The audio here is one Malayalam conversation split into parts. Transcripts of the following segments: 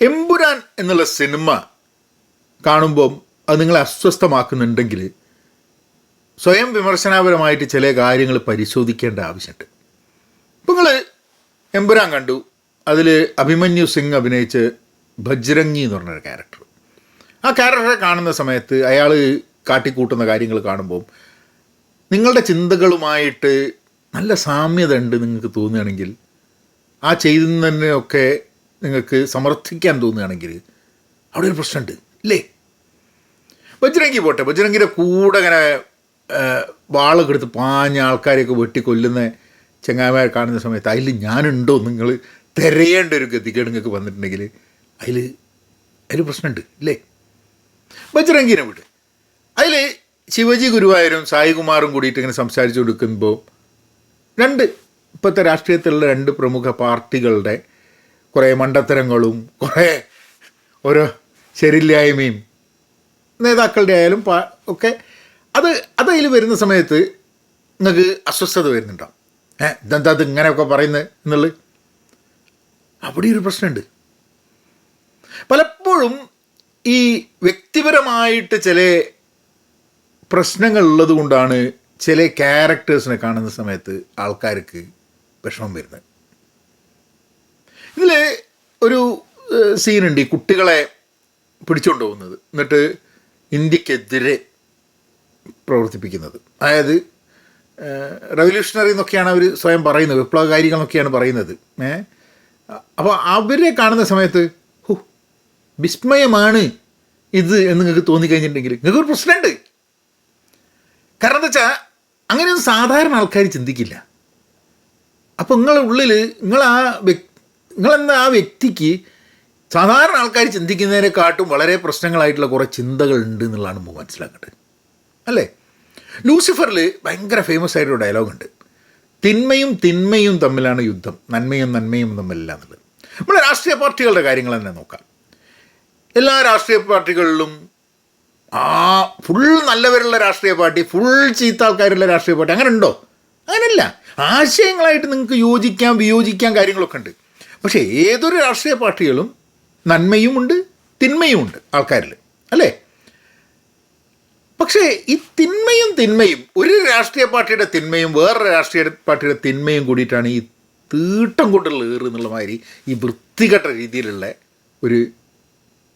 എമ്പുരാൻ എന്നുള്ള സിനിമ കാണുമ്പം അത് നിങ്ങളെ അസ്വസ്ഥമാക്കുന്നുണ്ടെങ്കിൽ സ്വയം വിമർശനാപരമായിട്ട് ചില കാര്യങ്ങൾ പരിശോധിക്കേണ്ട ആവശ്യമുണ്ട്. ഇപ്പം നിങ്ങൾ എമ്പുരാൻ കണ്ടു. അതിൽ അഭിമന്യു സിംഗ് അഭിനയിച്ച് ഭജ്രംഗി എന്ന് പറഞ്ഞൊരു ക്യാരക്ടർ. ആ ക്യാരക്ടറെ കാണുന്ന സമയത്ത് അയാൾ കാട്ടിക്കൂട്ടുന്ന കാര്യങ്ങൾ കാണുമ്പോൾ നിങ്ങളുടെ ചിന്തകളുമായിട്ട് നല്ല സാമ്യത ഉണ്ട് നിങ്ങൾക്ക് തോന്നുകയാണെങ്കിൽ ആ ചെയ്യുന്നതിനൊക്കെ നിങ്ങൾക്ക് സമർത്ഥിക്കാൻ തോന്നുകയാണെങ്കിൽ അവിടെ ഒരു പ്രശ്നമുണ്ട്. ഇല്ലേ? ബജ്രംഗി പോട്ടെ. ബജ്രംഗിന്റെ കൂടെ ഇങ്ങനെ വാളൊക്കെ എടുത്ത് പാഞ്ഞ ആൾക്കാരെയൊക്കെ വെട്ടിക്കൊല്ലുന്ന ചെങ്ങാമാരെ കാണുന്ന സമയത്ത് അതിൽ ഞാനുണ്ടോ നിങ്ങൾ തിരയേണ്ട ഒരു ഗതികേട് നിങ്ങൾക്ക് വന്നിട്ടുണ്ടെങ്കിൽ അതിൽ അതിൽ പ്രശ്നമുണ്ട്. ഇല്ലേ? ബജ്രംഗിനെ വിട്. അതിൽ ശിവജി ഗുരുവായൂരും സായികുമാറും കൂടിയിട്ട് ഇങ്ങനെ സംസാരിച്ചു കൊടുക്കുമ്പോൾ രണ്ട് ഇപ്പോഴത്തെ രാഷ്ട്രീയത്തിലുള്ള രണ്ട് പ്രമുഖ പാർട്ടികളുടെ കുറേ മണ്ടത്തരങ്ങളും കുറേ ഓരോ ശരില്ലായ്മയും നേതാക്കളുടെ ആയാലും പാ- ഒക്കെ അത് അത് അതിൽ വരുന്ന സമയത്ത് നിങ്ങൾക്ക് അസ്വസ്ഥത വരുന്നുണ്ടാവും ഏ ഇതെന്താ അത് ഇങ്ങനെയൊക്കെ പറയുന്നത് എന്നുള്ളത്? അവിടെ ഒരു പ്രശ്നമുണ്ട്. പലപ്പോഴും ഈ വ്യക്തിപരമായിട്ട് ചില പ്രശ്നങ്ങൾ ഉള്ളത് കൊണ്ടാണ് ചില ക്യാരക്ടേഴ്സിനെ കാണുന്ന സമയത്ത് ആൾക്കാർക്ക് വിഷമം വരുന്നത്. ഇതിൽ ഒരു സീനുണ്ട് ഈ കുട്ടികളെ പിടിച്ചുകൊണ്ട് പോകുന്നത്. എന്നിട്ട് ഇന്ത്യക്കെതിരെ പ്രവർത്തിപ്പിക്കുന്നത്. അതായത് റവല്യൂഷണറി എന്നൊക്കെയാണ് അവർ സ്വയം പറയുന്നത്. വിപ്ലവകാരികൾ എന്നൊക്കെയാണ് പറയുന്നത്. ഏ അപ്പോൾ അവരെ കാണുന്ന സമയത്ത് ഹു വിസ്മയമാണ് ഇത് എന്ന് നിങ്ങൾക്ക് തോന്നിക്കഴിഞ്ഞിട്ടുണ്ടെങ്കിൽ നിങ്ങൾക്ക് ഒരു പ്രശ്നമുണ്ട്. കാരണം എന്താ വെച്ചാൽ അങ്ങനെയൊന്നും സാധാരണ ആൾക്കാർ ചിന്തിക്കില്ല. അപ്പോൾ നിങ്ങളുടെ ഉള്ളിൽ നിങ്ങൾ ആ വ്യക് നിങ്ങളെന്ന ആ വ്യക്തിക്ക് സാധാരണ ആൾക്കാർ ചിന്തിക്കുന്നതിനെക്കാട്ടും വളരെ പ്രശ്നങ്ങളായിട്ടുള്ള കുറേ ചിന്തകൾ ഉണ്ട് എന്നുള്ളതാണ് നമുക്ക് മനസ്സിലാക്കേണ്ടത്. അല്ലേ? ലൂസിഫറിൽ ഭയങ്കര ഫേമസ് ആയിട്ടൊരു ഡയലോഗുണ്ട് തിന്മയും തിന്മയും തമ്മിലാണ് യുദ്ധം. നന്മയും നന്മയും തമ്മിലല്ല എന്നുള്ളത്. നമ്മൾ രാഷ്ട്രീയ പാർട്ടികളുടെ കാര്യങ്ങൾ തന്നെ നോക്കാം. എല്ലാ രാഷ്ട്രീയ പാർട്ടികളിലും ആ ഫുൾ നല്ലവരുള്ള രാഷ്ട്രീയ പാർട്ടി ഫുൾ ചീത്ത ആൾക്കാരുള്ള രാഷ്ട്രീയ പാർട്ടി അങ്ങനെ ഉണ്ടോ അങ്ങനെയല്ല. ആശയങ്ങളായിട്ട് നിങ്ങൾക്ക് യോജിക്കാം വിയോജിക്കാം കാര്യങ്ങളൊക്കെ ഉണ്ട്. പക്ഷേ ഏതൊരു രാഷ്ട്രീയ പാർട്ടികളും നന്മയുമുണ്ട് തിന്മയുമുണ്ട് ആൾക്കാരിൽ അല്ലേ? പക്ഷേ ഈ തിന്മയും തിന്മയും ഒരു രാഷ്ട്രീയ പാർട്ടിയുടെ തിന്മയും വേറൊരു രാഷ്ട്രീയ പാർട്ടിയുടെ തിന്മയും കൂടിയിട്ടാണ് ഈ തീട്ടം കൊണ്ടുള്ള ഏറ് എന്നുള്ള മാതിരി ഈ വൃത്തികെട്ട രീതിയിലുള്ള ഒരു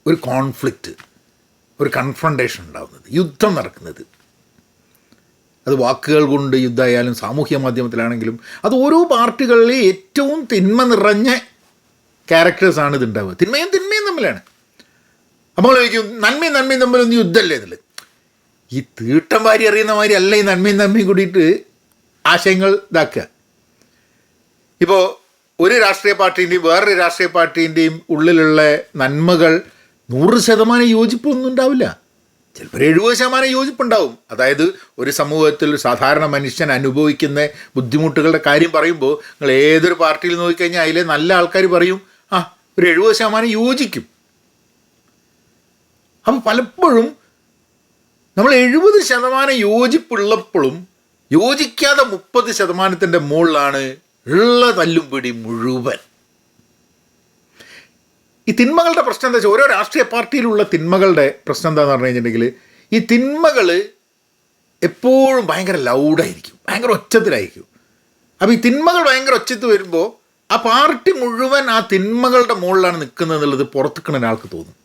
ഒരു കോൺഫ്ലിക്റ്റ് ഒരു കൺഫ്രണ്ടേഷൻ ഉണ്ടാകുന്നത് യുദ്ധം നടക്കുന്നത്. അത് വാക്കുകൾ കൊണ്ട് യുദ്ധമായാലും സാമൂഹ്യ മാധ്യമത്തിലാണെങ്കിലും അത് ഓരോ പാർട്ടികളിലെ ഏറ്റവും തിന്മ നിറഞ്ഞ ക്യാരക്ടേഴ്സാണ് ഇതുണ്ടാവുക തിന്മയും തിന്മയും തമ്മിലാണ്. അപ്പോൾ ചോദിക്കും നന്മയും നന്മയും തമ്മിലൊന്നും യുദ്ധമല്ലേ? ഇതിൽ ഈ തീട്ടം വാരി അറിയുന്ന മാതിരി അല്ല ഈ നന്മയും നന്മയും കൂടിയിട്ട് ആശയങ്ങൾ ഇതാക്കുക. ഇപ്പോൾ ഒരു രാഷ്ട്രീയ പാർട്ടീന്റെയും വേറൊരു രാഷ്ട്രീയ പാർട്ടീന്റെയും ഉള്ളിലുള്ള നന്മകൾ നൂറ് ശതമാനം യോജിപ്പൊന്നും ഉണ്ടാവില്ല. ചിലപ്പോൾ എഴുപത് ശതമാനം യോജിപ്പുണ്ടാവും. അതായത് ഒരു സമൂഹത്തിൽ സാധാരണ മനുഷ്യൻ അനുഭവിക്കുന്ന ബുദ്ധിമുട്ടുകളുടെ കാര്യം പറയുമ്പോൾ നിങ്ങൾ ഏതൊരു പാർട്ടിയിൽ നോക്കിക്കഴിഞ്ഞാൽ അതിലെ നല്ല ആൾക്കാർ പറയും ഒരു എഴുപത് ശതമാനം യോജിക്കും. അപ്പം പലപ്പോഴും നമ്മൾ എഴുപത് ശതമാനം യോജിപ്പുള്ളപ്പോഴും യോജിക്കാതെ മുപ്പത് ശതമാനത്തിന്റെ മുകളിലാണ് ഉള്ള തല്ലും പിടി മുഴുവൻ. ഈ തിന്മകളുടെ പ്രശ്നം എന്താ വെച്ചാൽ ഓരോ രാഷ്ട്രീയ പാർട്ടിയിലുള്ള തിന്മകളുടെ പ്രശ്നം എന്താണെന്ന് പറഞ്ഞു കഴിഞ്ഞിട്ടുണ്ടെങ്കിൽ ഈ തിന്മകൾ എപ്പോഴും ഭയങ്കര ലൗഡായിരിക്കും ഭയങ്കര ഒച്ചത്തിലായിരിക്കും. അപ്പോൾ ഈ തിന്മകൾ ഭയങ്കര ഒച്ചത്ത് വരുമ്പോൾ ആ പാർട്ടി മുഴുവൻ ആ തിന്മകളുടെ മുകളിലാണ് നിൽക്കുന്നത് എന്നുള്ളത് പുറത്തുക്കണ ഒരാൾക്ക് തോന്നും.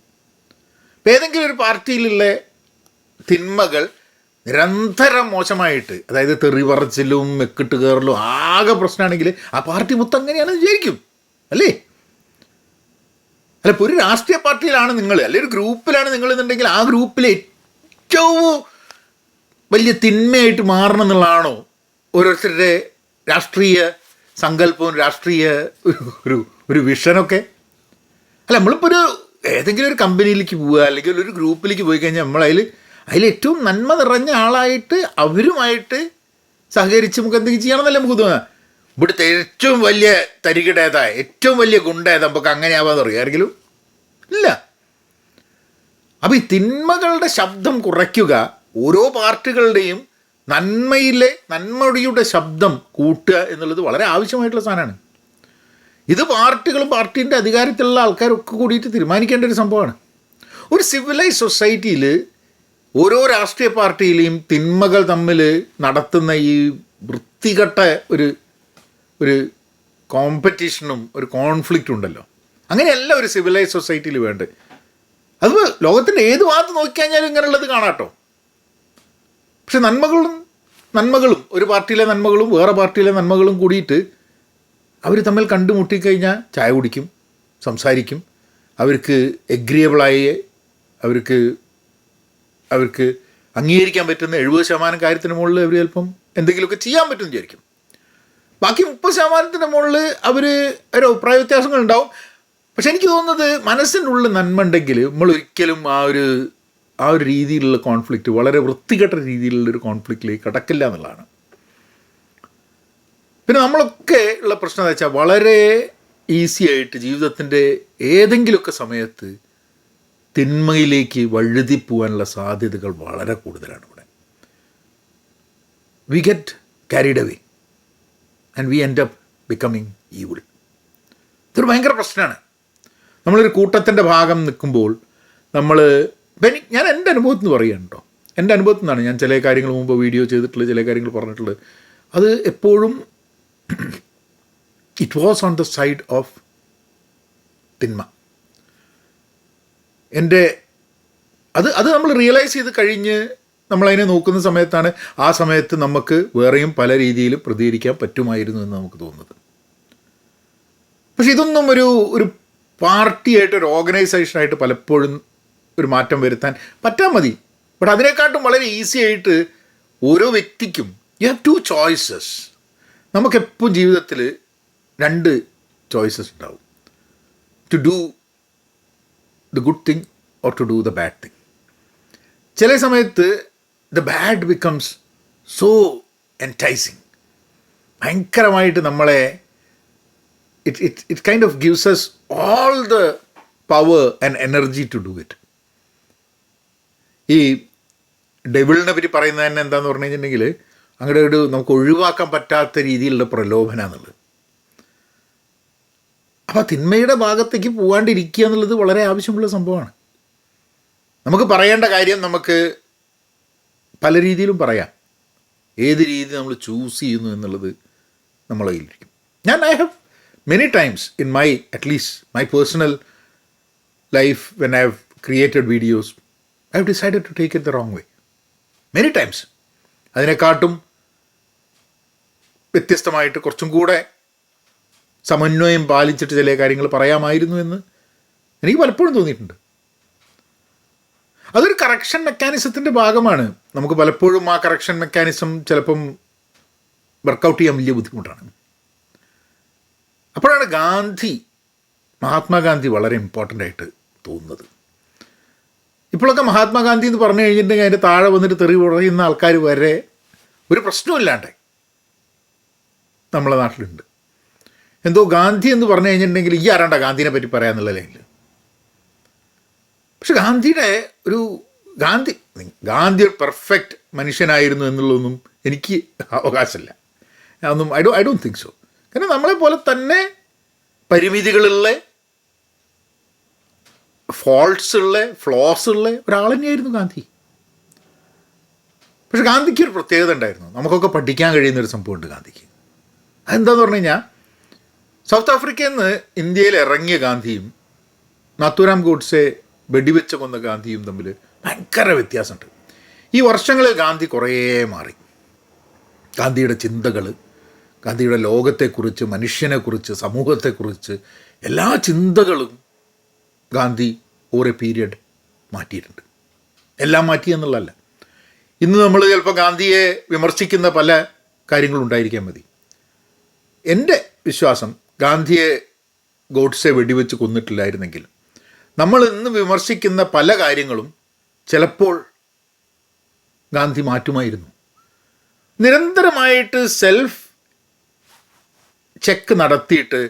ഇപ്പം ഏതെങ്കിലും ഒരു പാർട്ടിയിലുള്ള തിന്മകൾ നിരന്തരം മോശമായിട്ട് അതായത് തെറി പറച്ചിലും മെക്കിട്ട് കയറലും ആകെ പ്രശ്നമാണെങ്കിൽ ആ പാർട്ടി മൊത്തം അങ്ങനെയാണെന്ന് വിചാരിക്കും. അല്ലേ? അല്ല ഇപ്പോൾ ഒരു രാഷ്ട്രീയ പാർട്ടിയിലാണ് നിങ്ങൾ അല്ലെങ്കിൽ ഒരു ഗ്രൂപ്പിലാണ് നിങ്ങൾ എന്നുണ്ടെങ്കിൽ ആ ഗ്രൂപ്പിലെ ഏറ്റവും വലിയ തിന്മയായിട്ട് മാറണം എന്നുള്ളതാണോ ഓരോരുത്തരുടെ രാഷ്ട്രീയ സങ്കല്പവും രാഷ്ട്രീയ ഒരു ഒരു വിഷനൊക്കെ. അല്ല നമ്മളിപ്പോൾ ഒരു ഏതെങ്കിലും ഒരു കമ്പനിയിലേക്ക് പോവുക അല്ലെങ്കിൽ ഒരു ഗ്രൂപ്പിലേക്ക് പോയി കഴിഞ്ഞാൽ നമ്മളതിൽ അതിൽ ഏറ്റവും നന്മ നിറഞ്ഞ ആളായിട്ട് അവരുമായിട്ട് സഹകരിച്ച് നമുക്ക് എന്തെങ്കിലും ചെയ്യണമെന്നല്ലേ നമുക്ക് തോന്നുക. ഇവിടുത്തെ ഏറ്റവും വലിയ തരികിട ഏതാ? ഏറ്റവും വലിയ ഗുണ്ട ഏതാ? നമുക്ക് അങ്ങനെ പറയും ആരെങ്കിലും? ഇല്ല. അപ്പോൾ ഈ തിന്മകളുടെ ശബ്ദം കുറയ്ക്കുക ഓരോ പാർട്ടികളുടെയും നന്മയിലെ നന്മയുടെ ശബ്ദം കൂട്ടുക എന്നുള്ളത് വളരെ ആവശ്യമായിട്ടുള്ള സാധനമാണ്. ഇത് പാർട്ടികളും പാർട്ടീന്റെ അധികാരത്തിലുള്ള ആൾക്കാരൊക്കെ കൂടിയിട്ട് തീരുമാനിക്കേണ്ട ഒരു സംഭവമാണ്. ഒരു സിവിലൈസ് സൊസൈറ്റിയിൽ ഓരോ രാഷ്ട്രീയ പാർട്ടിയിലെയും തിന്മകൾ തമ്മിൽ നടത്തുന്ന ഈ വൃത്തികെട്ട ഒരു ഒരു കോമ്പറ്റീഷനും ഒരു കോൺഫ്ലിക്റ്റും ഉണ്ടല്ലോ. അങ്ങനെയല്ല ഒരു സിവിലൈസ് സൊസൈറ്റിയിൽ വേണ്ടത്. അത് ലോകത്തിന്റെ ഏത് ഭാഗത്ത് നോക്കിക്കഴിഞ്ഞാലും ഇങ്ങനെയുള്ളത് കാണാട്ടോ പക്ഷെ നന്മകളും നന്മകളും ഒരു പാർട്ടിയിലെ നന്മകളും വേറെ പാർട്ടിയിലെ നന്മകളും കൂടിയിട്ട് അവർ തമ്മിൽ കണ്ടുമുട്ടിക്കഴിഞ്ഞാൽ ചായ കുടിക്കും സംസാരിക്കും. അവർക്ക് എഗ്രിയബിളായി അവർക്ക് അവർക്ക് അംഗീകരിക്കാൻ പറ്റുന്ന എഴുപത് ശതമാനം കാര്യത്തിന് മുകളിൽ അവർ ചിലപ്പം എന്തെങ്കിലുമൊക്കെ ചെയ്യാൻ പറ്റുമെന്ന് വിചാരിക്കും. ബാക്കി മുപ്പത് ശതമാനത്തിന്റെ മുകളിൽ അവർ ഒരു അഭിപ്രായ വ്യത്യാസങ്ങളുണ്ടാവും. പക്ഷെ എനിക്ക് തോന്നുന്നത് മനസ്സിനുള്ളിൽ നന്മ ഉണ്ടെങ്കിൽ നമ്മൾ ഒരിക്കലും ആ ഒരു ആ ഒരു രീതിയിലുള്ള കോൺഫ്ലിക്റ്റ് വളരെ വൃത്തികെട്ട രീതിയിലുള്ളൊരു കോൺഫ്ലിക്റ്റിലേക്ക് കടക്കില്ല എന്നുള്ളതാണ്. പിന്നെ നമ്മളൊക്കെ ഉള്ള പ്രശ്നം എന്താ വെച്ചാൽ വളരെ ഈസി ആയിട്ട് ജീവിതത്തിന്റെ ഏതെങ്കിലുമൊക്കെ സമയത്ത് തിന്മയിലേക്ക് വഴുതി പോകാനുള്ള സാധ്യതകൾ വളരെ കൂടുതലാണ് ഇവിടെ. We get carried away and we end up becoming evil ഇതൊരു ഭയങ്കര പ്രശ്നമാണ്. നമ്മളൊരു കൂട്ടത്തിന്റെ ഭാഗം നിൽക്കുമ്പോൾ നമ്മൾ എനിക്ക് ഞാൻ എന്റെ അനുഭവത്തിൽ നിന്ന് പറയുകയാണ് കേട്ടോ. എന്റെ അനുഭവത്തിൽ നിന്നാണ് ഞാൻ ചില കാര്യങ്ങൾ മുമ്പ് വീഡിയോ ചെയ്തിട്ടുള്ളത് ചില കാര്യങ്ങൾ പറഞ്ഞിട്ടുള്ളത്. അത് എപ്പോഴും it was on the side of തിന്മ. എന്റെ അത് അത് നമ്മൾ റിയലൈസ് ചെയ്ത് കഴിഞ്ഞ് നമ്മളതിനെ നോക്കുന്ന സമയത്താണ് ആ സമയത്ത് നമുക്ക് വേറെയും പല രീതിയിൽ പ്രതികരിക്കാൻ പറ്റുമായിരുന്നു എന്ന് നമുക്ക് തോന്നുന്നത്. പക്ഷെ ഇതൊന്നും ഒരു ഒരു പാർട്ടിയായിട്ട് ഒരു ഓർഗനൈസേഷനായിട്ട് പലപ്പോഴും ഒരു മാറ്റം വരുത്താൻ പറ്റാൻ മതി. ബട്ട് അതിനെക്കാട്ടും വളരെ ഈസി ആയിട്ട് ഓരോ വ്യക്തിക്കും യു ഹാവ് ടു ചോയ്സസ് നമുക്കെപ്പോൾ ജീവിതത്തിൽ രണ്ട് ചോയ്സസ് ഉണ്ടാവും. To do the good thing or to do the bad thing ചില സമയത്ത് the bad becomes so enticing ഭയങ്കരമായിട്ട് നമ്മളെ it it it kind of gives us all the power and energy to do it ഈ ഡെവിളിനെ പറ്റി പറയുന്നത് തന്നെ എന്താന്ന് പറഞ്ഞു കഴിഞ്ഞിട്ടുണ്ടെങ്കിൽ അങ്ങടെ ഒരു നമുക്ക് ഒഴിവാക്കാൻ പറ്റാത്ത രീതിയിലുള്ള പ്രലോഭന എന്നുള്ളത് അപ്പോൾ തിന്മയുടെ ഭാഗത്തേക്ക് പോകാണ്ടിരിക്കുക എന്നുള്ളത് വളരെ ആവശ്യമുള്ള സംഭവമാണ്. നമുക്ക് പറയേണ്ട കാര്യം നമുക്ക് പല രീതിയിലും പറയാം. ഏത് രീതി നമ്മൾ ചൂസ് ചെയ്യുന്നു എന്നുള്ളത് നമ്മളെ കയ്യിലിരിക്കും. ഞാൻ I have many times in my at least my personal life when I have created videos I have decided to take it the wrong way many times അതിനെക്കാട്ടും വ്യത്യസ്തമായിട്ട് കുറച്ചും കൂടെ സമന്വയം പാലിച്ചിട്ട് ചില കാര്യങ്ങൾ പറയാമായിരുന്നു എന്ന് എനിക്ക് പലപ്പോഴും തോന്നിയിട്ടുണ്ട്. അതൊരു കറക്ഷൻ മെക്കാനിസത്തിന്റെ ഭാഗമാണ്. നമുക്ക് പലപ്പോഴും ആ കറക്ഷൻ മെക്കാനിസം ചിലപ്പം വർക്കൗട്ട് ചെയ്യാൻ വലിയ ബുദ്ധിമുട്ടാണ്. അപ്പോഴാണ് ഗാന്ധി മഹാത്മാഗാന്ധി വളരെ ഇമ്പോർട്ടന്റ് ആയിട്ട് തോന്നുന്നത്. ഇപ്പോഴൊക്കെ മഹാത്മാഗാന്ധി എന്ന് പറഞ്ഞു കഴിഞ്ഞിട്ടുണ്ടെങ്കിൽ അതിന്റെ താഴെ വന്നിട്ട് തെറി പറയുന്ന ആൾക്കാർ വരെ ഒരു പ്രശ്നമില്ലാണ്ട് നമ്മളെ നാട്ടിലുണ്ട്. എന്തോ ഗാന്ധി എന്ന് പറഞ്ഞു കഴിഞ്ഞിട്ടുണ്ടെങ്കിൽ ഈ ആരാണ്ട ഗാന്ധിനെ പറ്റി പറയാന്നുള്ള ലൈനിൽ പക്ഷെ ഗാന്ധിയുടെ ഒരു ഗാന്ധി ഗാന്ധി ഒരു പെർഫെക്റ്റ് മനുഷ്യനായിരുന്നു എന്നുള്ളതൊന്നും എനിക്ക് അവകാശമില്ല. അതൊന്നും I do I don't think so കാരണം നമ്മളെ പോലെ തന്നെ പരിമിതികളുള്ള ഫോൾട്ട്സ് ഉള്ള ഫ്ലോസ് ഉള്ള ഒരാൾ തന്നെയായിരുന്നു ഗാന്ധി. പക്ഷെ ഗാന്ധിക്ക് ഒരു പ്രത്യേകത ഉണ്ടായിരുന്നു. നമുക്കൊക്കെ പഠിക്കാൻ കഴിയുന്ന ഒരു സംഭവമുണ്ട് ഗാന്ധിക്ക്. അതെന്താന്ന് പറഞ്ഞു കഴിഞ്ഞാൽ സൗത്ത് ആഫ്രിക്കയിൽ നിന്ന് ഇന്ത്യയിൽ ഇറങ്ങിയ ഗാന്ധിയും നാത്തുരാം ഗോഡ്സെ വെടിവെച്ച് കൊന്ന ഗാന്ധിയും തമ്മിൽ ഭയങ്കര വ്യത്യാസമുണ്ട്. ഈ വർഷങ്ങളിൽ ഗാന്ധി കുറേ മാറി. ഗാന്ധിയുടെ ചിന്തകൾ ഗാന്ധിയുടെ ലോകത്തെക്കുറിച്ച് മനുഷ്യനെക്കുറിച്ച് സമൂഹത്തെക്കുറിച്ച് എല്ലാ ചിന്തകളും ഗാന്ധി ഓരോ പീരിയഡ് മാറ്റിയിട്ടുണ്ട്. എല്ലാം മാറ്റി എന്നുള്ളതല്ല. ഇന്ന് നമ്മൾ ചിലപ്പോൾ ഗാന്ധിയെ വിമർശിക്കുന്ന പല കാര്യങ്ങളുണ്ടായിരിക്കാൻ മതി. എന്റെ വിശ്വാസം ഗാന്ധിയെ ഗോഡ്സെ വെടിവെച്ച് കൊന്നിട്ടില്ലായിരുന്നെങ്കിൽ നമ്മൾ ഇന്ന് വിമർശിക്കുന്ന പല കാര്യങ്ങളും ചിലപ്പോൾ ഗാന്ധി മാറ്റുമായിരുന്നു. നിരന്തരമായിട്ട് സെൽഫ് ചെക്ക് നടത്തിയിട്ട്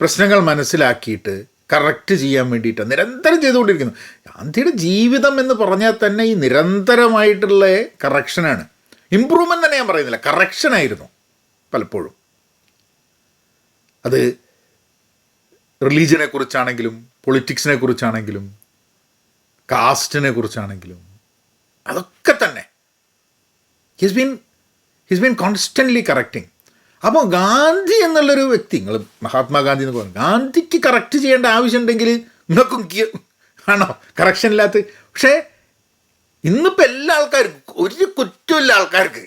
പ്രശ്നങ്ങൾ മനസ്സിലാക്കിയിട്ട് കറക്റ്റ് ചെയ്യാൻ വേണ്ടിയിട്ട് നിരന്തരം ചെയ്തുകൊണ്ടിരിക്കുന്നു. ഗാന്ധിയുടെ ജീവിതം എന്ന് പറഞ്ഞാൽ തന്നെ ഈ നിരന്തരമായിട്ടുള്ള കറക്ഷനാണ് ഇമ്പ്രൂവ്മെന്റ് തന്നെ ഞാൻ പറയുന്നില്ല. കറക്ഷനായിരുന്നു പലപ്പോഴും. അത് റിലീജിയനെ കുറിച്ചാണെങ്കിലും പൊളിറ്റിക്സിനെ കുറിച്ചാണെങ്കിലും കാസ്റ്റിനെ കുറിച്ചാണെങ്കിലും അതൊക്കെ തന്നെ. He's been he's been constantly correcting അപ്പോൾ ഗാന്ധി എന്നുള്ളൊരു വ്യക്തി നിങ്ങൾ മഹാത്മാഗാന്ധി എന്ന് പറഞ്ഞു ഗാന്ധിക്ക് കറക്റ്റ് ചെയ്യേണ്ട ആവശ്യമുണ്ടെങ്കിൽ നിങ്ങൾക്കും ആണോ? കറക്ഷൻ ഇല്ലാത്ത പക്ഷേ ഇന്നിപ്പോൾ എല്ലാ ആൾക്കാർക്കും ഒരു കുറ്റമില്ല ആൾക്കാർക്ക്.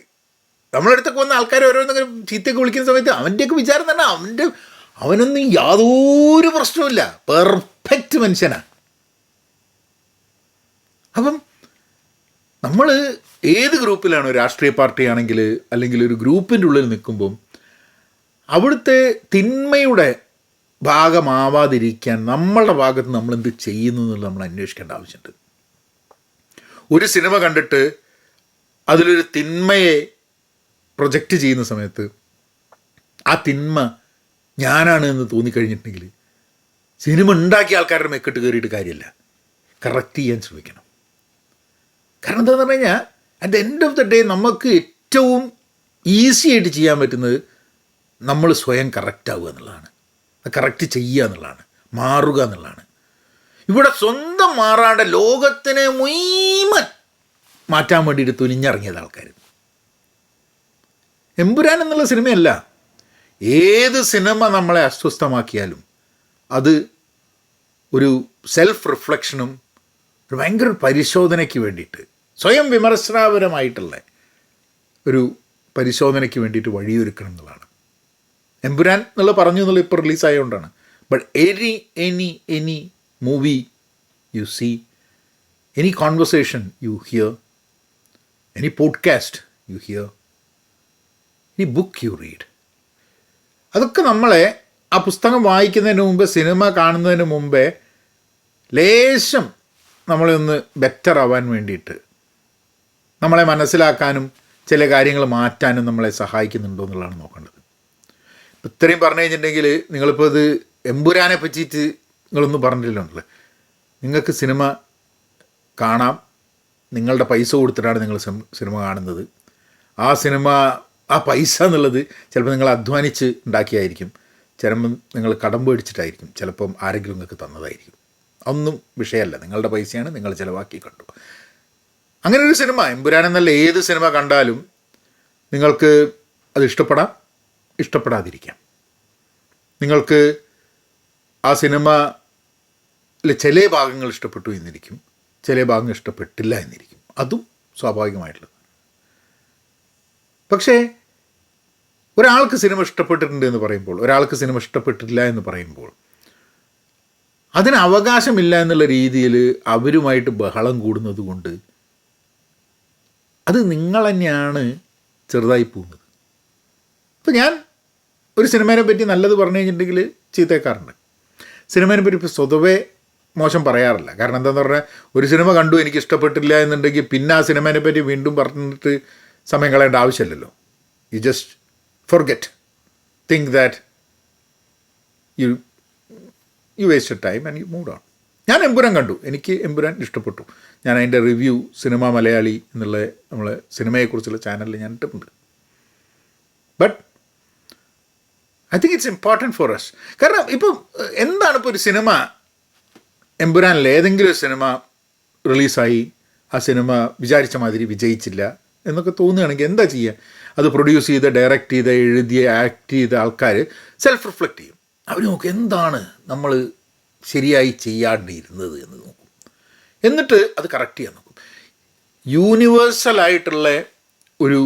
നമ്മളടുത്തൊക്കെ വന്ന ആൾക്കാർ ഓരോന്നെങ്കിലും ചീത്തയൊക്കെ വിളിക്കുന്ന സമയത്ത് അവന്റെയൊക്കെ വിചാരം തന്നെ അവന്റെ അവനൊന്നും യാതൊരു പ്രശ്നവുമില്ല. പെർഫെക്റ്റ് മനുഷ്യനാണ് അപ്പം നമ്മൾ ഏത് ഗ്രൂപ്പിലാണ് രാഷ്ട്രീയ പാർട്ടി ആണെങ്കിൽ അല്ലെങ്കിൽ ഒരു ഗ്രൂപ്പിന്റെ ഉള്ളിൽ നിൽക്കുമ്പം അവിടുത്തെ തിന്മയുടെ ഭാഗമാവാതിരിക്കാൻ നമ്മളുടെ ഭാഗത്ത് നമ്മൾ എന്ത് ചെയ്യുന്നു എന്നുള്ളത് നമ്മൾ അന്വേഷിക്കേണ്ട ആവശ്യമുണ്ട്. ഒരു സിനിമ കണ്ടിട്ട് അതിലൊരു തിന്മയെ പ്രൊജക്റ്റ് ചെയ്യുന്ന സമയത്ത് ആ തിന്മ ഞാനാണ് എന്ന് തോന്നിക്കഴിഞ്ഞിട്ടുണ്ടെങ്കിൽ സിനിമ ഉണ്ടാക്കിയ ആൾക്കാരുടെ മെക്കിട്ട് കയറിയിട്ട് കാര്യമില്ല. കറക്റ്റ് ചെയ്യാൻ ശ്രമിക്കണം. കാരണം എന്താണെന്ന് പറഞ്ഞു കഴിഞ്ഞാൽ at end of the day നമുക്ക് ഏറ്റവും ഈസി ആയിട്ട് ചെയ്യാൻ പറ്റുന്നത് നമ്മൾ സ്വയം കറക്റ്റ് ആവുക എന്നുള്ളതാണ്. കറക്റ്റ് ചെയ്യുക എന്നുള്ളതാണ്. മാറുക എന്നുള്ളതാണ്. ഇവിടെ സ്വന്തം മാറാണ്ട് ലോകത്തിനെ മുയ്മൻ മാറ്റാൻ വേണ്ടിയിട്ട് തുനിഞ്ഞിറങ്ങിയത് ആൾക്കാർ എമ്പുരാൻ എന്നുള്ള സിനിമയല്ല. ഏത് സിനിമ നമ്മളെ അസ്വസ്ഥമാക്കിയാലും അത് ഒരു സെൽഫ് റിഫ്ലക്ഷനും ഒരു ഭയങ്കര പരിശോധനയ്ക്ക് വേണ്ടിയിട്ട് സ്വയം വിമർശനാപരമായിട്ടുള്ള ഒരു പരിശോധനയ്ക്ക് വേണ്ടിയിട്ട് വഴിയൊരുക്കണം എന്നുള്ളതാണ്. എമ്പുരാൻ എന്നുള്ള പറഞ്ഞു എന്നുള്ള ഇപ്പോൾ റിലീസായതുകൊണ്ടാണ് but any any any movie you see any conversation you hear any podcast you hear any book you read അതൊക്കെ നമ്മളെ ആ പുസ്തകം വായിക്കുന്നതിന് മുമ്പ് സിനിമ കാണുന്നതിന് മുമ്പേ ലേശം നമ്മളെ ഒന്ന് ബെറ്റർ ആവാൻ വേണ്ടിയിട്ട് നമ്മളെ മനസ്സിലാക്കാനും ചില കാര്യങ്ങൾ മാറ്റാനും നമ്മളെ സഹായിക്കുന്നുണ്ടോ എന്നുള്ളതാണ് നോക്കേണ്ടത്. ഇത്രയും പറഞ്ഞു കഴിഞ്ഞിട്ടുണ്ടെങ്കിൽ നിങ്ങളിപ്പോൾ ഇത് എമ്പുരാനെ പറ്റിയിട്ട് നിങ്ങളൊന്നും പറഞ്ഞിട്ടില്ലല്ലോ നിങ്ങൾക്ക് സിനിമ കാണാം. നിങ്ങളുടെ പൈസ കൊടുത്തിട്ടാണ് നിങ്ങൾ സിനിമ കാണുന്നത്. ആ സിനിമ ആ പൈസ എന്നുള്ളത് ചിലപ്പോൾ നിങ്ങൾ അധ്വാനിച്ച് ഉണ്ടാക്കിയായിരിക്കും. ചിലപ്പം നിങ്ങൾ കടം മേടിച്ചിട്ടായിരിക്കും. ചിലപ്പം ആരെങ്കിലും നിങ്ങൾക്ക് തന്നതായിരിക്കും. ഒന്നും വിഷയമല്ല. നിങ്ങളുടെ പൈസയാണ് നിങ്ങൾ ചിലവാക്കി കണ്ടു. അങ്ങനെ ഒരു സിനിമ എമ്പുരാൻ എന്നല്ല ഏത് സിനിമ കണ്ടാലും നിങ്ങൾക്ക് അത് ഇഷ്ടപ്പെടാം. ഇഷ്ടപ്പെടാതിരിക്കാം. നിങ്ങൾക്ക് ആ സിനിമ ചില ഭാഗങ്ങൾ ഇഷ്ടപ്പെട്ടു എന്നിരിക്കും. ചില ഭാഗങ്ങൾ ഇഷ്ടപ്പെട്ടില്ല എന്നിരിക്കും. അതും സ്വാഭാവികമായിട്ടുള്ളത്. പക്ഷേ ഒരാൾക്ക് സിനിമ ഇഷ്ടപ്പെട്ടിട്ടുണ്ട് എന്ന് പറയുമ്പോൾ ഒരാൾക്ക് സിനിമ ഇഷ്ടപ്പെട്ടില്ല എന്ന് പറയുമ്പോൾ അതിന് അവകാശമില്ല എന്നുള്ള രീതിയിൽ അവരുമായിട്ട് ബഹളം കൂടുന്നത് കൊണ്ട് അത് നിങ്ങൾ തന്നെയാണ് ചെറുതായി പോകുന്നത്. അപ്പം ഞാൻ ഒരു സിനിമേനെ പറ്റി നല്ലത് പറഞ്ഞു കഴിഞ്ഞിട്ടുണ്ടെങ്കിൽ ചീത്തേക്കാറുണ്ട്. സിനിമേനെ പറ്റി ഇപ്പോൾ സ്വതവേ മോശം പറയാറില്ല. കാരണം എന്താണെന്ന് പറഞ്ഞാൽ ഒരു സിനിമ കണ്ടു എനിക്ക് ഇഷ്ടപ്പെട്ടില്ല എന്നുണ്ടെങ്കിൽ പിന്നെ ആ സിനിമേനെ പറ്റി വീണ്ടും പറഞ്ഞിട്ട് സമയം കളയേണ്ട ആവശ്യമില്ലല്ലോ. You just forget think that you you waste time and you mood on ഞാൻ എമ്പുരാൻ കണ്ടു. എനിക്ക് എമ്പുരാൻ ഇഷ്ടപ്പെട്ടു. ഞാൻ അതിന്റെ റിവ്യൂ സിനിമ മലയാളി എന്നുള്ള നമ്മളെ സിനിമയെക്കുറിച്ചുള്ള ചാനലിൽ ഞാൻ ഇട്ടിട്ടുണ്ട്. But I think it's important for us കാരണം ഇപ്പം എന്താണ് ഇപ്പോൾ ഒരു സിനിമ? എമ്പുരാനിൽ ഏതെങ്കിലും ഒരു സിനിമ റിലീസായി ആ സിനിമ വിചാരിച്ച മാതിരി വിജയിച്ചില്ല എന്നൊക്കെ തോന്നുകയാണെങ്കിൽ എന്താ ചെയ്യുക? അത് പ്രൊഡ്യൂസ് ചെയ്ത് ഡയറക്റ്റ് ചെയ്ത് എഴുതിയ ആക്ട് ചെയ്ത ആൾക്കാർ സെൽഫ് റിഫ്ലക്റ്റ് ചെയ്യും. അവർ നോക്കും എന്താണ് നമ്മൾ ശരിയായി ചെയ്യാണ്ടിരുന്നത് എന്ന് നോക്കും. എന്നിട്ട് അത് കറക്റ്റ് ചെയ്യാൻ നോക്കും. യൂണിവേഴ്സലായിട്ടുള്ള ഒരു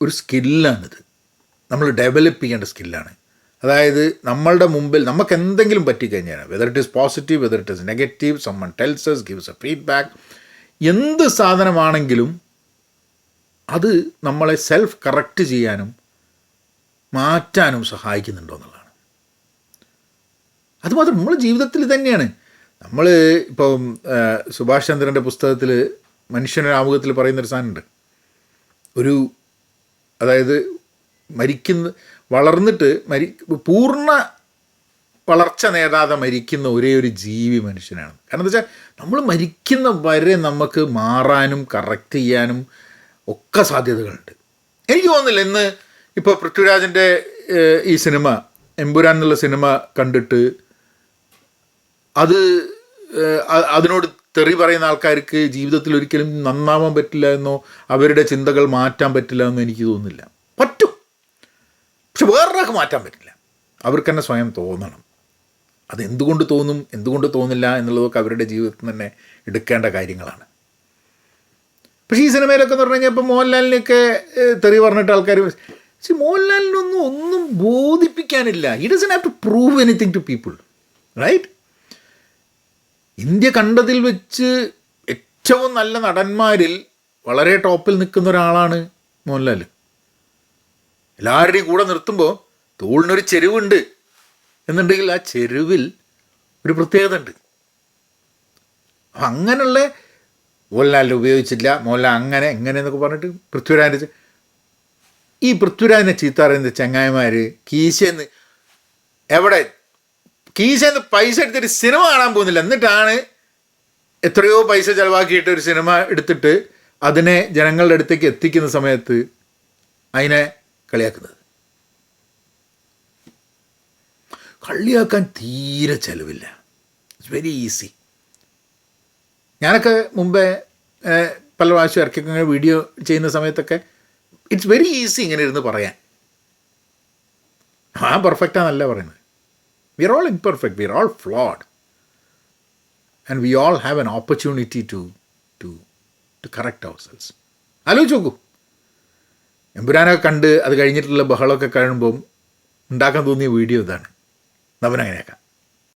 ഒരു സ്കില്ലാണിത് നമ്മൾ ഡെവലപ്പ് ചെയ്യേണ്ട സ്കില്ലാണ് അതായത് നമ്മളുടെ മുമ്പിൽ നമുക്ക് എന്തെങ്കിലും പറ്റിക്കഴിഞ്ഞാൽ whether it is positive whether it is negative someone tells us gives a feedback എന്ത് സാധനമാണെങ്കിലും അത് നമ്മളെ സെൽഫ് കറക്റ്റ് ചെയ്യാനും മാറ്റാനും സഹായിക്കുന്നുണ്ടോ എന്നുള്ളതാണ്. അതുമാത്രം നമ്മൾ ജീവിതത്തിൽ തന്നെയാണ് നമ്മൾ ഇപ്പം സുഭാഷ് ചന്ദ്രന്റെ പുസ്തകത്തിൽ മനുഷ്യനൊരു ആമുഖത്തിൽ പറയുന്നൊരു സാധനമുണ്ട്. ഒരു അതായത് മരിക്കുന്ന വളർന്നിട്ട് മരി പൂർണ വളർച്ച നേടാതെ മരിക്കുന്ന ഒരേ ഒരു ജീവി മനുഷ്യനാണ്. കാരണം എന്താ വെച്ചാൽ നമ്മൾ മരിക്കുന്ന വരെ നമുക്ക് മാറാനും കറക്റ്റ് ചെയ്യാനും ഒക്കെ സാധ്യതകളുണ്ട്. എനിക്ക് തോന്നുന്നില്ല ഇന്ന് ഇപ്പോൾ പൃഥ്വിരാജിന്റെ ഈ സിനിമ എമ്പുരാൻ എന്നുള്ള സിനിമ കണ്ടിട്ട് അത് അതിനോട് തെറി പറയുന്ന ആൾക്കാർക്ക് ജീവിതത്തിൽ ഒരിക്കലും നന്നാവാൻ പറ്റില്ല എന്നോ അവരുടെ ചിന്തകൾ മാറ്റാൻ പറ്റില്ല എന്നോ എനിക്ക് തോന്നുന്നില്ല. പറ്റും. പക്ഷെ വേറൊരാൾക്ക് മാറ്റാൻ പറ്റില്ല. അവർക്ക് തന്നെ സ്വയം തോന്നണം. അത് എന്തുകൊണ്ട് തോന്നും എന്തുകൊണ്ട് തോന്നില്ല എന്നുള്ളതൊക്കെ അവരുടെ ജീവിതത്തിൽ തന്നെ എടുക്കേണ്ട കാര്യങ്ങളാണ്. പക്ഷേ ഈ സിനിമയിലൊക്കെ എന്ന് പറഞ്ഞു കഴിഞ്ഞാൽ ഇപ്പോൾ മോഹൻലാലിനെയൊക്കെ തെറി പറഞ്ഞിട്ട് ആൾക്കാർ പക്ഷേ മോഹൻലാലിനൊന്നും ഒന്നും ബോധിപ്പിക്കാനില്ല. It doesn't have to prove anything to people right India കണ്ടതിൽ വെച്ച് ഏറ്റവും നല്ല നടന്മാരിൽ വളരെ ടോപ്പിൽ നിൽക്കുന്ന ഒരാളാണ് മോഹൻലാൽ എല്ലാവരുടെയും കൂടെ നിർത്തുമ്പോൾ തോളിനൊരു ചെരുവുണ്ട് എന്നുണ്ടെങ്കിൽ ആ ചെരുവിൽ ഒരു പ്രത്യേകത ഉണ്ട്. അപ്പം അങ്ങനെയുള്ള മോഹൻലാലിനെ ഉപയോഗിച്ചില്ല. മോഹൻലാൽ അങ്ങനെ എങ്ങനെ എന്നൊക്കെ പറഞ്ഞിട്ട് പൃഥ്വിരാജ് ഈ പൃഥ്വിരാജിനെ ചീത്ത പറയുന്ന ചങ്ങായിമാർ കീശയെന്ന് എവിടെ? കീശയെന്ന് പൈസ എടുത്തിട്ട് സിനിമ കാണാൻ പോകുന്നില്ല. എന്നിട്ടാണ് എത്രയോ പൈസ ചിലവാക്കിയിട്ട് ഒരു സിനിമ എടുത്തിട്ട് അതിനെ ജനങ്ങളുടെ അടുത്തേക്ക് എത്തിക്കുന്ന സമയത്ത് അതിനെ കളിയാക്കുന്നത്. കളിയാക്കാൻ തീരെ ചിലവില്ല. ഇറ്റ്സ് വെരി ഈസി ഞാനൊക്കെ മുമ്പേ പല പ്രാവശ്യം ഇറക്കിയൊക്കെ ഇങ്ങനെ വീഡിയോ ചെയ്യുന്ന സമയത്തൊക്കെ ഇറ്റ്സ് വെരി ഈസി ഇങ്ങനെ ഇരുന്ന് പറയാൻ. ആ പെർഫെക്റ്റാന്നല്ല പറയുന്നത്. We are all imperfect we are all flawed and we all have an opportunity to to to correct ourselves ആലോചിച്ച് നോക്കൂ. എമ്പുരാനൊക്കെ കണ്ട് അത് കഴിഞ്ഞിട്ടുള്ള ബഹളമൊക്കെ കഴിയുമ്പം ഉണ്ടാക്കാൻ തോന്നിയ വീഡിയോ ഇതാണ്. നവനങ്ങനെയൊക്കെ.